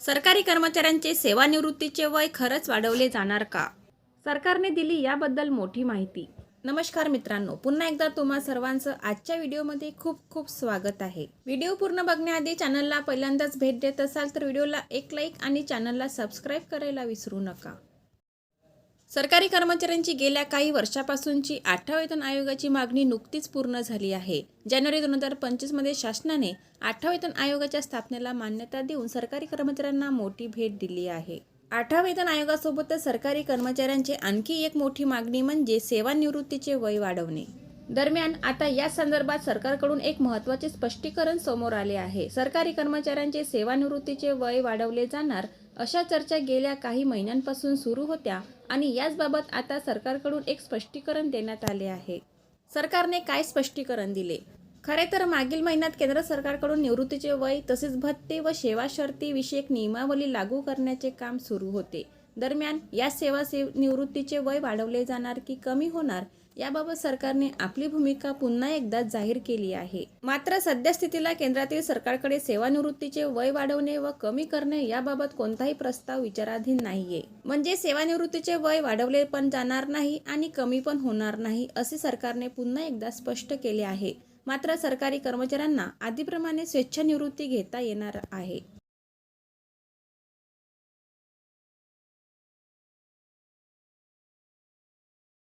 सरकारी कर्मचाऱ्यांचे सेवानिवृत्तीचे वय खरंच वाढवले जाणार का? सरकारने दिली याबद्दल मोठी माहिती. नमस्कार मित्रांनो पुन्हा एकदा तुम्हा सर्वांचं आजच्या व्हिडिओमध्ये खूप खूप स्वागत आहे. व्हिडिओ पूर्ण बघण्याआधी चॅनलला पहिल्यांदाच भेट देत असाल तर व्हिडिओला एक लाईक आणि चॅनलला सबस्क्राईब करायला विसरू नका. सरकारी कर्मचाऱ्यांची गेल्या काही वर्षापासूनची आठव्या वेतन आयोगाची मागणी नुकतीच पूर्ण झाली आहे. जानेवारी दोन हजार पंचवीसमध्ये शासनाने आठव्या वेतन आयोगाच्या स्थापनेला मान्यता देऊन सरकारी कर्मचाऱ्यांना मोठी भेट दिली आहे. आठव्या वेतन आयोगासोबतच सरकारी कर्मचाऱ्यांची आणखी एक मोठी मागणी म्हणजे सेवानिवृत्तीचे वय वाढवणे. दरम्यान आता या संदर्भात सरकारकडून एक महत्त्वाचे स्पष्टीकरण समोर आले आहे. सरकारी कर्मचाऱ्यांचे सेवानिवृत्तीचे वय वाढवले जाणार अशा चर्चा गेल्या काही महिन्यांपासून सुरू होत्या आणि याचबाबत आता सरकारकडून एक स्पष्टीकरण देण्यात आले आहे. सरकारने काय स्पष्टीकरण दिले? खरे तर मागील महिन्यात केंद्र सरकारकडून निवृत्तीचे वय तसेच भत्ते व सेवा शर्ती विषयक नियमावली लागू करण्याचे काम सुरू होते. दरम्यान या सेवा से निवृत्तीचे वय वाढवले जाणार की कमी होणार याबाबत सरकारने आपली भूमिका पुन्हा एकदा जाहीर केली आहे. मात्र सध्या स्थितीला केंद्रातील सरकारकडे सेवानिवृत्तीचे वय वाढवणे व कमी करणे याबाबत कोणताही प्रस्ताव विचाराधीन नाहीये. म्हणजे सेवानिवृत्तीचे वय वाढवले पण जाणार नाही आणि कमी पण होणार नाही असे सरकारने पुन्हा एकदा स्पष्ट केले आहे. मात्र सरकारी कर्मचाऱ्यांना आधीप्रमाणे स्वेच्छानिवृत्ती घेता येणार आहे.